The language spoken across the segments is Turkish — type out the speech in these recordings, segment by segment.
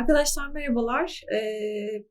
Arkadaşlar merhabalar. Ee,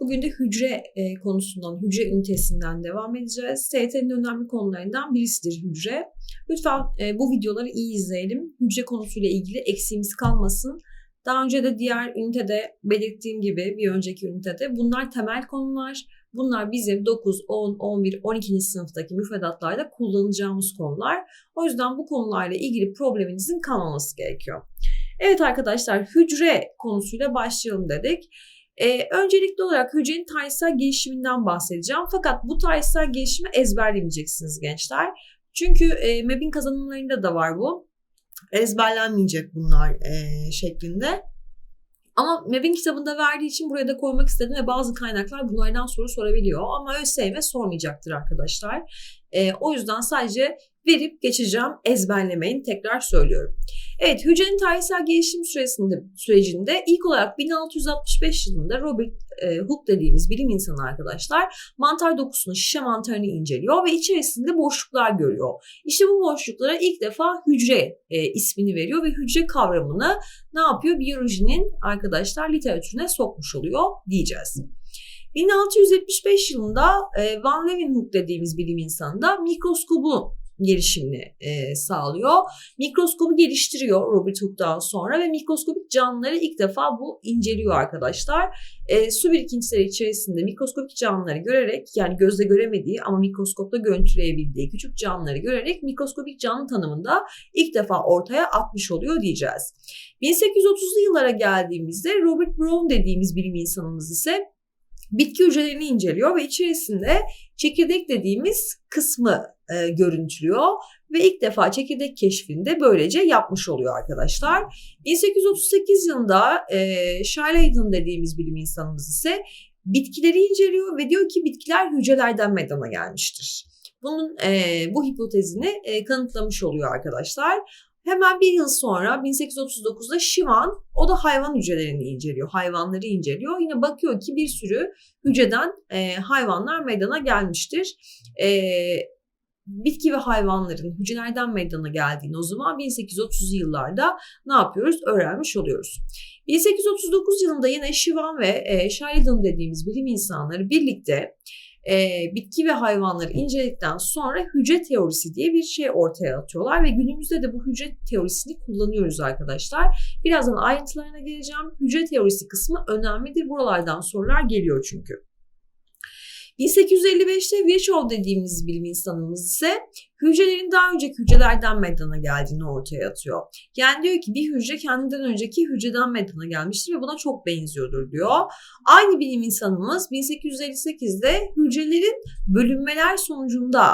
bugün de hücre e, konusundan, hücre ünitesinden devam edeceğiz. SYT'nin önemli konularından birisidir hücre. Lütfen e, bu videoları iyi izleyelim. Hücre konusuyla ilgili eksiğimiz kalmasın. Daha önce de diğer ünitede belirttiğim gibi bir önceki ünitede bunlar temel konular. Bunlar bizim 9, 10, 11, 12. sınıftaki müfredatlarda kullanacağımız konular. O yüzden bu konularla ilgili probleminizin kalmaması gerekiyor. Evet arkadaşlar hücre konusuyla başlayalım dedik. Ee, öncelikli olarak hücrenin tarihsel gelişiminden bahsedeceğim. Fakat bu tarihsel gelişimi ezberlemeyeceksiniz gençler. Çünkü e, MEB'in kazanımlarında da var bu. Ezberlenmeyecek bunlar e, şeklinde. Ama MEB'in kitabında verdiği için buraya da koymak istedim ve bazı kaynaklar bunlardan soru sorabiliyor. Ama ÖSYM sormayacaktır arkadaşlar. E, o yüzden sadece verip geçeceğim. Ezberlemeyin tekrar söylüyorum. Evet hücrenin tarihsel gelişim süresinde, sürecinde ilk olarak 1665 yılında Robert e, Hooke dediğimiz bilim insanı arkadaşlar mantar dokusunu şişe mantarını inceliyor ve içerisinde boşluklar görüyor. İşte bu boşluklara ilk defa hücre e, ismini veriyor ve hücre kavramını ne yapıyor? Biyolojinin arkadaşlar literatürüne sokmuş oluyor diyeceğiz. 1675 yılında e, Van Leeuwenhoek dediğimiz bilim insanı da mikroskobu gelişimini e, sağlıyor. Mikroskobu geliştiriyor Robert Hooke'dan sonra ve mikroskopik canlıları ilk defa bu inceliyor arkadaşlar. E, su birikintileri içerisinde mikroskopik canlıları görerek yani gözle göremediği ama mikroskopta görüntüleyebildiği küçük canlıları görerek mikroskopik canlı tanımında ilk defa ortaya atmış oluyor diyeceğiz. 1830'lu yıllara geldiğimizde Robert Brown dediğimiz bilim insanımız ise bitki hücrelerini inceliyor ve içerisinde çekirdek dediğimiz kısmı e, görüntülüyor ve ilk defa çekirdek keşfinde böylece yapmış oluyor arkadaşlar. 1838 yılında e, Schleiden dediğimiz bilim insanımız ise bitkileri inceliyor ve diyor ki bitkiler hücrelerden meydana gelmiştir. Bunun e, bu hipotezini e, kanıtlamış oluyor arkadaşlar. Hemen bir yıl sonra 1839'da Shivan o da hayvan hücrelerini inceliyor. Hayvanları inceliyor. Yine bakıyor ki bir sürü hücreden e, hayvanlar meydana gelmiştir. E, bitki ve hayvanların hücrelerden meydana geldiğini o zaman 1830'lu yıllarda ne yapıyoruz? Öğrenmiş oluyoruz. 1839 yılında yine Shivan ve e, Sheridan dediğimiz bilim insanları birlikte e, bitki ve hayvanları inceledikten sonra hücre teorisi diye bir şey ortaya atıyorlar ve günümüzde de bu hücre teorisini kullanıyoruz arkadaşlar. Birazdan ayrıntılarına geleceğim. Hücre teorisi kısmı önemlidir. Buralardan sorular geliyor çünkü. 1855'te Virchow dediğimiz bilim insanımız ise hücrelerin daha önceki hücrelerden meydana geldiğini ortaya atıyor. Yani diyor ki bir hücre kendinden önceki hücreden meydana gelmiştir ve buna çok benziyordur diyor. Aynı bilim insanımız 1858'de hücrelerin bölünmeler sonucunda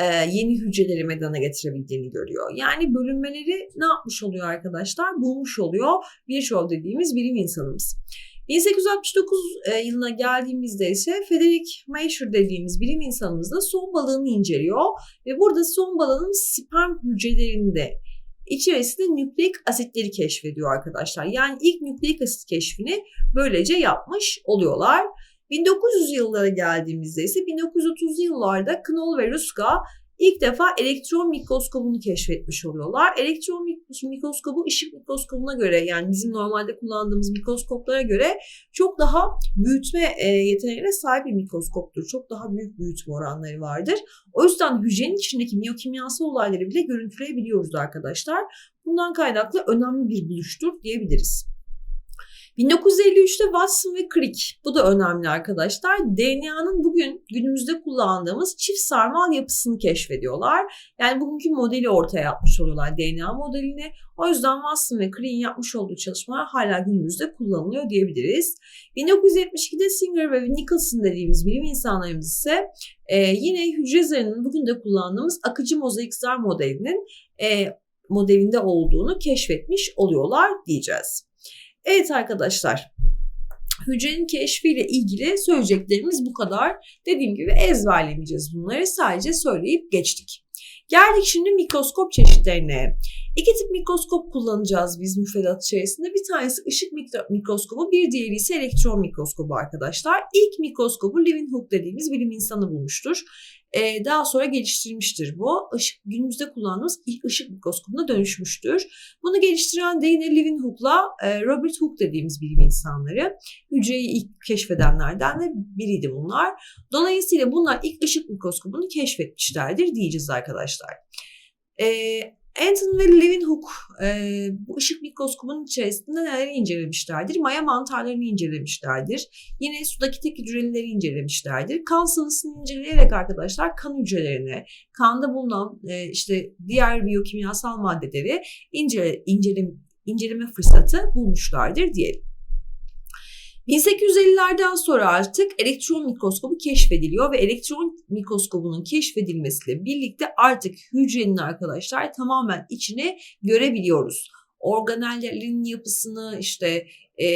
e, yeni hücreleri meydana getirebildiğini görüyor. Yani bölünmeleri ne yapmış oluyor arkadaşlar? Bulmuş oluyor Virchow dediğimiz bilim insanımız. 1869 e, yılına geldiğimizde ise Frederick Meischer dediğimiz bilim insanımız da son balığını inceliyor ve burada son balığın sperm hücrelerinde içerisinde nükleik asitleri keşfediyor arkadaşlar. Yani ilk nükleik asit keşfini böylece yapmış oluyorlar. 1900 yıllara geldiğimizde ise 1930'lu yıllarda Knoll ve Ruska ilk defa elektron mikroskobunu keşfetmiş oluyorlar. Elektron mikroskobu ışık mikroskobuna göre yani bizim normalde kullandığımız mikroskoplara göre çok daha büyütme e, yeteneğine sahip bir mikroskoptur. Çok daha büyük büyütme oranları vardır. O yüzden hücrenin içindeki biyokimyasal olayları bile görüntüleyebiliyoruz arkadaşlar. Bundan kaynaklı önemli bir buluştur diyebiliriz. 1953'te Watson ve Crick bu da önemli arkadaşlar. DNA'nın bugün günümüzde kullandığımız çift sarmal yapısını keşfediyorlar. Yani bugünkü modeli ortaya atmış oluyorlar DNA modelini. O yüzden Watson ve Crick'in yapmış olduğu çalışmalar hala günümüzde kullanılıyor diyebiliriz. 1972'de Singer ve Nicholson dediğimiz bilim insanlarımız ise e, yine hücre zarının bugün de kullandığımız akıcı mozaik zar modelinin e, modelinde olduğunu keşfetmiş oluyorlar diyeceğiz. Evet arkadaşlar hücrenin keşfiyle ilgili söyleyeceklerimiz bu kadar. Dediğim gibi ezberlemeyeceğiz bunları sadece söyleyip geçtik. Geldik şimdi mikroskop çeşitlerine. İki tip mikroskop kullanacağız biz müfredat içerisinde. Bir tanesi ışık mikroskobu, bir diğeri ise elektron mikroskobu arkadaşlar. İlk mikroskobu Leeuwenhoek dediğimiz bilim insanı bulmuştur. E, daha sonra geliştirilmiştir bu. Işık, günümüzde kullandığımız ilk ışık mikroskobuna dönüşmüştür. Bunu geliştiren de yine Leeuwenhoek'la e, Robert Hooke dediğimiz bilim insanları. Hücreyi ilk keşfedenlerden de biriydi bunlar. Dolayısıyla bunlar ilk ışık mikroskobunu keşfetmişlerdir diyeceğiz arkadaşlar. E, Anton ve Leeuwenhoek e, bu ışık mikroskobunun içerisinde neler incelemişlerdir? Maya mantarlarını incelemişlerdir. Yine sudaki tek hücrelileri incelemişlerdir. Kan sıvısını inceleyerek arkadaşlar kan hücrelerini, kanda bulunan e, işte diğer biyokimyasal maddeleri incele, inceleme, inceleme fırsatı bulmuşlardır diyelim. 1850'lerden sonra artık elektron mikroskobu keşfediliyor ve elektron mikroskobunun keşfedilmesiyle birlikte artık hücrenin arkadaşlar tamamen içine görebiliyoruz. Organellerin yapısını işte e,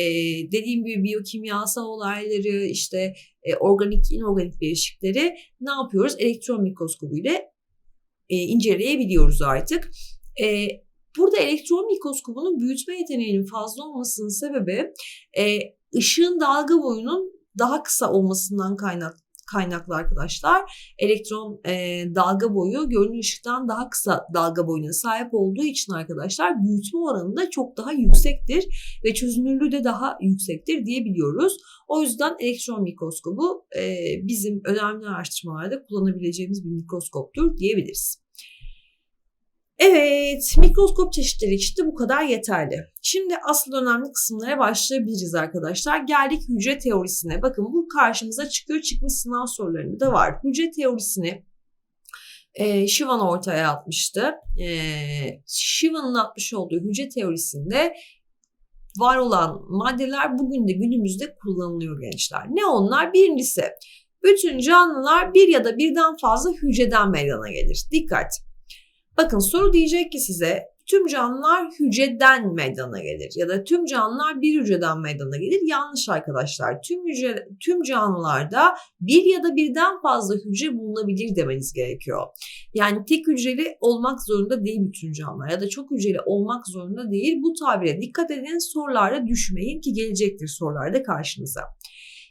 dediğim gibi biyokimyasal olayları işte e, organik inorganik bileşikleri ne yapıyoruz? Elektron mikroskobu ile e, inceleyebiliyoruz artık. E, Burada elektron mikroskobunun büyütme yeteneğinin fazla olmasının sebebi e, ışığın dalga boyunun daha kısa olmasından kaynak kaynaklı arkadaşlar. Elektron e, dalga boyu görünür ışıktan daha kısa dalga boyuna sahip olduğu için arkadaşlar büyütme oranı da çok daha yüksektir ve çözünürlüğü de daha yüksektir diyebiliyoruz. O yüzden elektron mikroskobu e, bizim önemli araştırmalarda kullanabileceğimiz bir mikroskoptur diyebiliriz. Evet, mikroskop çeşitleri işte bu kadar yeterli. Şimdi asıl önemli kısımlara başlayabiliriz arkadaşlar. Geldik hücre teorisine. Bakın bu karşımıza çıkıyor. Çıkmış sınav sorularında da var. Hücre teorisini e, Shivan ortaya atmıştı. E, Shivan'ın atmış olduğu hücre teorisinde var olan maddeler bugün de günümüzde kullanılıyor gençler. Ne onlar? Birincisi bütün canlılar bir ya da birden fazla hücreden meydana gelir. Dikkat! Bakın soru diyecek ki size tüm canlılar hücreden meydana gelir ya da tüm canlılar bir hücreden meydana gelir. Yanlış arkadaşlar. Tüm hücre tüm canlılarda bir ya da birden fazla hücre bulunabilir demeniz gerekiyor. Yani tek hücreli olmak zorunda değil bütün canlılar ya da çok hücreli olmak zorunda değil. Bu tabire dikkat edin sorularda düşmeyin ki gelecektir sorularda karşınıza.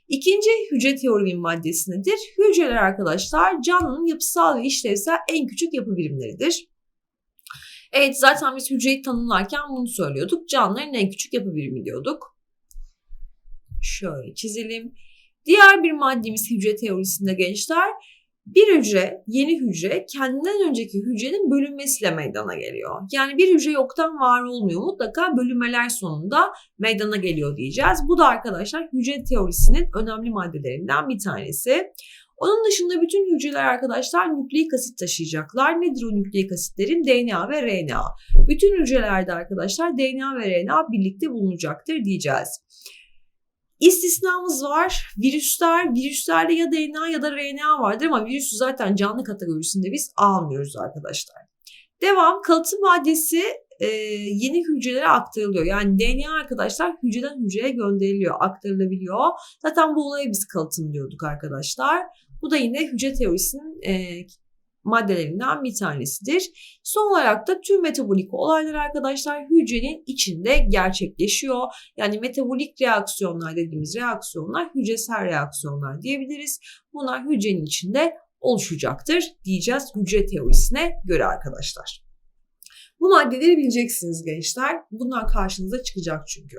İkinci hücre teorimin maddesi nedir? Hücreler arkadaşlar canlının yapısal ve işlevsel en küçük yapı birimleridir. Evet zaten biz hücreyi tanımlarken bunu söylüyorduk. Canlıların en küçük yapı birimi diyorduk. Şöyle çizelim. Diğer bir maddemiz hücre teorisinde gençler bir hücre, yeni hücre kendinden önceki hücrenin bölünmesiyle meydana geliyor. Yani bir hücre yoktan var olmuyor. Mutlaka bölünmeler sonunda meydana geliyor diyeceğiz. Bu da arkadaşlar hücre teorisinin önemli maddelerinden bir tanesi. Onun dışında bütün hücreler arkadaşlar nükleik asit taşıyacaklar. Nedir o nükleik asitlerin? DNA ve RNA. Bütün hücrelerde arkadaşlar DNA ve RNA birlikte bulunacaktır diyeceğiz. İstisnamız var. Virüsler, virüslerde ya DNA ya da RNA vardır ama virüsü zaten canlı kategorisinde biz almıyoruz arkadaşlar. Devam, kalıtım maddesi e, yeni hücrelere aktarılıyor. Yani DNA arkadaşlar hücreden hücreye gönderiliyor, aktarılabiliyor. Zaten bu olaya biz kalıtım diyorduk arkadaşlar. Bu da yine hücre teorisinin e, maddelerinden bir tanesidir. Son olarak da tüm metabolik olaylar arkadaşlar hücrenin içinde gerçekleşiyor. Yani metabolik reaksiyonlar dediğimiz reaksiyonlar hücresel reaksiyonlar diyebiliriz. Bunlar hücrenin içinde oluşacaktır diyeceğiz hücre teorisine göre arkadaşlar. Bu maddeleri bileceksiniz gençler. Bunlar karşınıza çıkacak çünkü.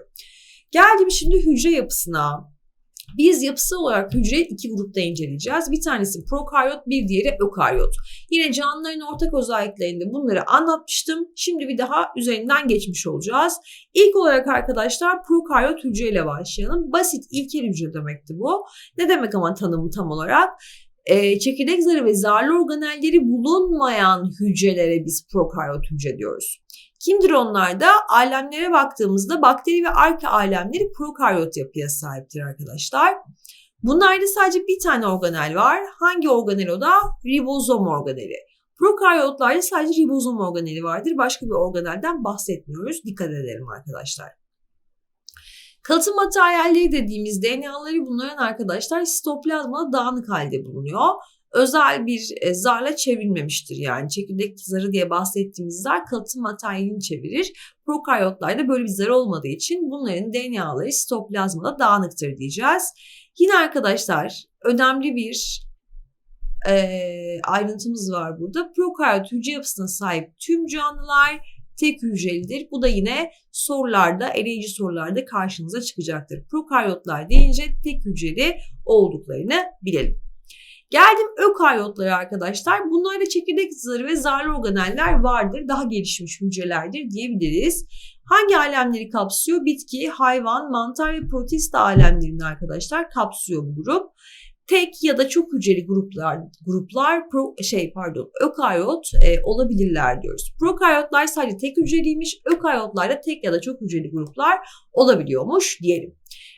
Geldim şimdi hücre yapısına. Biz yapısal olarak hücreyi iki grupta inceleyeceğiz. Bir tanesi prokaryot, bir diğeri ökaryot. Yine canlıların ortak özelliklerinde bunları anlatmıştım. Şimdi bir daha üzerinden geçmiş olacağız. İlk olarak arkadaşlar prokaryot hücreyle başlayalım. Basit ilkel hücre demekti bu. Ne demek ama tanımı tam olarak? e, çekirdek zarı ve zarlı organelleri bulunmayan hücrelere biz prokaryot hücre diyoruz. Kimdir onlar da? Alemlere baktığımızda bakteri ve arke alemleri prokaryot yapıya sahiptir arkadaşlar. Bunlarda sadece bir tane organel var. Hangi organel o da? Ribozom organeli. Prokaryotlarda sadece ribozom organeli vardır. Başka bir organelden bahsetmiyoruz. Dikkat edelim arkadaşlar. Kalıtım materyalleri dediğimiz DNA'ları bunların arkadaşlar sitoplazmada dağınık halde bulunuyor özel bir e, zarla çevrilmemiştir. Yani çekirdek zarı diye bahsettiğimiz zar kalıtım materyalini çevirir. Prokaryotlarda böyle bir zar olmadığı için bunların DNA'ları sitoplazmada dağınıktır diyeceğiz. Yine arkadaşlar önemli bir e, ayrıntımız var burada. Prokaryot hücre yapısına sahip tüm canlılar tek hücrelidir. Bu da yine sorularda, eleyici sorularda karşınıza çıkacaktır. Prokaryotlar deyince tek hücreli olduklarını bilelim. Geldim ökaryotlara arkadaşlar. Bunlarda çekirdek zarı ve zarlı organeller vardır. Daha gelişmiş hücrelerdir diyebiliriz. Hangi alemleri kapsıyor? Bitki, hayvan, mantar ve protista alemlerini arkadaşlar kapsıyor bu grup. Tek ya da çok hücreli gruplar gruplar pro, şey pardon ökaryot e, olabilirler diyoruz. Prokaryotlar sadece tek hücreliymiş. Ökaryotlar da tek ya da çok hücreli gruplar olabiliyormuş diyelim.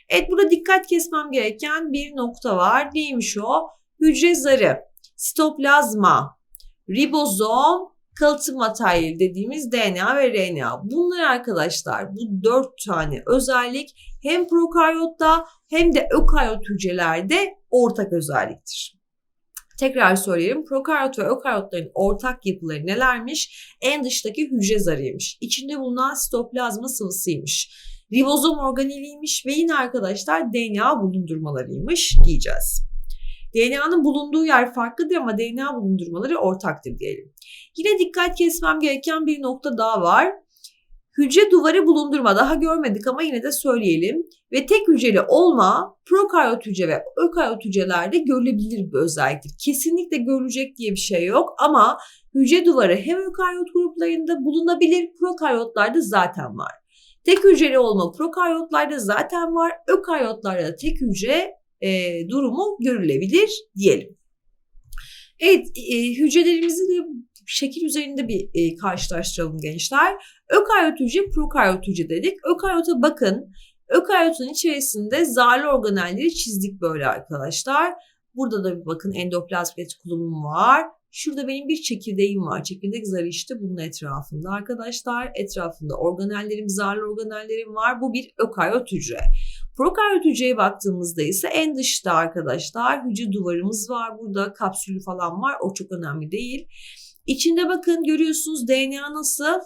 Evet burada dikkat kesmem gereken bir nokta var. Neymiş o? Hücre zarı, sitoplazma, ribozom, kalıtım materyali dediğimiz DNA ve RNA. Bunlar arkadaşlar bu dört tane özellik hem prokaryotta hem de ökaryot hücrelerde ortak özelliktir. Tekrar söyleyelim. Prokaryot ve ökaryotların ortak yapıları nelermiş? En dıştaki hücre zarıymış. İçinde bulunan sitoplazma sıvısıymış. Ribozom organeliymiş ve yine arkadaşlar DNA bulundurmalarıymış diyeceğiz. DNA'nın bulunduğu yer farklıdır ama DNA bulundurmaları ortaktır diyelim. Yine dikkat kesmem gereken bir nokta daha var. Hücre duvarı bulundurma daha görmedik ama yine de söyleyelim. Ve tek hücreli olma prokaryot hücre ve ökaryot hücrelerde görülebilir bir özelliktir. Kesinlikle görülecek diye bir şey yok ama hücre duvarı hem ökaryot gruplarında bulunabilir, prokaryotlarda zaten var. Tek hücreli olma prokaryotlarda zaten var, ökaryotlarda da tek hücre e, durumu görülebilir diyelim. Evet, e, hücrelerimizi de şekil üzerinde bir e, karşılaştıralım gençler. Ökaryot hücre, prokaryot hücre dedik. Ökaryota bakın. Ökaryotun içerisinde zarlı organelleri çizdik böyle arkadaşlar. Burada da bir bakın endoplazmik retikulumum var. Şurada benim bir çekirdeğim var. Çekirdek zarı işte bunun etrafında arkadaşlar. Etrafında organellerim, zarlı organellerim var. Bu bir ökaryot hücre. Prokaryot hücreye baktığımızda ise en dışta arkadaşlar hücre duvarımız var. Burada kapsülü falan var. O çok önemli değil. İçinde bakın görüyorsunuz DNA nasıl?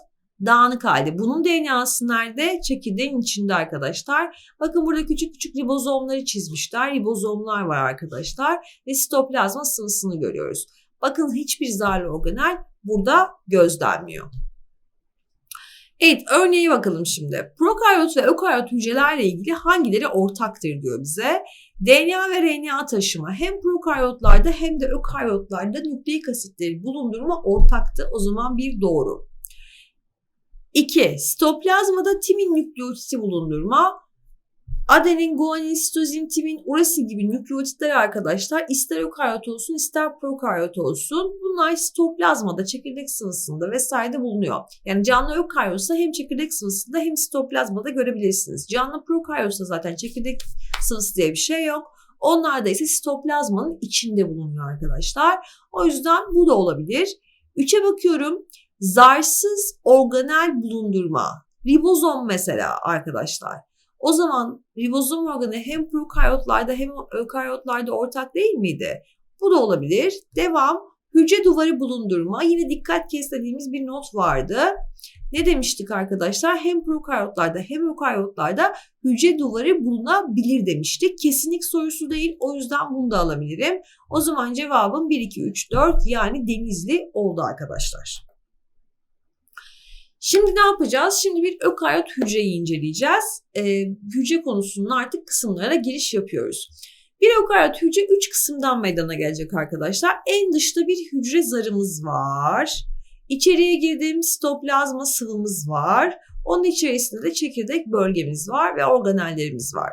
Dağınık halde. Bunun DNA'sı nerede? Çekirdeğin içinde arkadaşlar. Bakın burada küçük küçük ribozomları çizmişler. Ribozomlar var arkadaşlar. Ve sitoplazma sıvısını görüyoruz. Bakın hiçbir zarlı organel burada gözlenmiyor. Evet örneğe bakalım şimdi. Prokaryot ve ökaryot hücrelerle ilgili hangileri ortaktır diyor bize. DNA ve RNA taşıma hem prokaryotlarda hem de ökaryotlarda nükleik asitleri bulundurma ortaktı. O zaman bir doğru. 2. Sitoplazmada timin nükleotiti bulundurma Adenin, guanin, sitozin, timin, urasi gibi nükleotitler arkadaşlar ister ökaryot olsun ister prokaryot olsun bunlar sitoplazmada, çekirdek sıvısında vesairede bulunuyor. Yani canlı ökaryotsa hem çekirdek sıvısında hem sitoplazmada görebilirsiniz. Canlı prokaryotsa zaten çekirdek sıvısı diye bir şey yok. Onlarda ise sitoplazmanın içinde bulunuyor arkadaşlar. O yüzden bu da olabilir. Üçe bakıyorum. Zarsız organel bulundurma. Ribozom mesela arkadaşlar. O zaman ribozom organı hem prokaryotlarda hem ökaryotlarda ortak değil miydi? Bu da olabilir. Devam. Hücre duvarı bulundurma. Yine dikkat keslediğimiz bir not vardı. Ne demiştik arkadaşlar? Hem prokaryotlarda hem ökaryotlarda hücre duvarı bulunabilir demiştik. Kesinlik sorusu değil. O yüzden bunu da alabilirim. O zaman cevabım 1, 2, 3, 4 yani denizli oldu arkadaşlar. Şimdi ne yapacağız? Şimdi bir ökaryot hücreyi inceleyeceğiz. Ee, hücre konusunun artık kısımlarına giriş yapıyoruz. Bir ökaryot hücre 3 kısımdan meydana gelecek arkadaşlar. En dışta bir hücre zarımız var. İçeriye girdiğim sitoplazma sıvımız var. Onun içerisinde de çekirdek bölgemiz var ve organellerimiz var.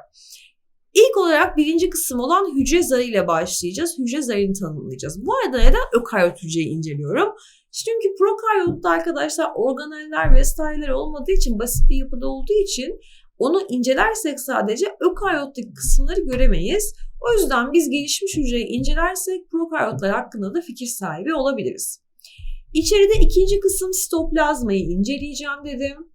İlk olarak birinci kısım olan hücre zarı ile başlayacağız. Hücre zarını tanımlayacağız. Bu arada neden ökaryot hücreyi inceliyorum? Çünkü prokaryotta arkadaşlar organeller vesaireler olmadığı için basit bir yapıda olduğu için onu incelersek sadece ökaryottaki kısımları göremeyiz. O yüzden biz gelişmiş hücreyi incelersek prokaryotlar hakkında da fikir sahibi olabiliriz. İçeride ikinci kısım sitoplazmayı inceleyeceğim dedim.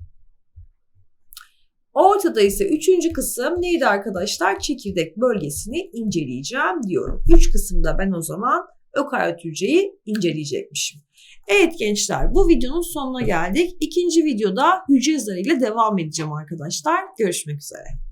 Ortada ise üçüncü kısım neydi arkadaşlar? Çekirdek bölgesini inceleyeceğim diyorum. Üç kısımda ben o zaman ökaryot hücreyi inceleyecekmişim. Evet gençler bu videonun sonuna geldik. İkinci videoda hücre zarıyla devam edeceğim arkadaşlar. Görüşmek üzere.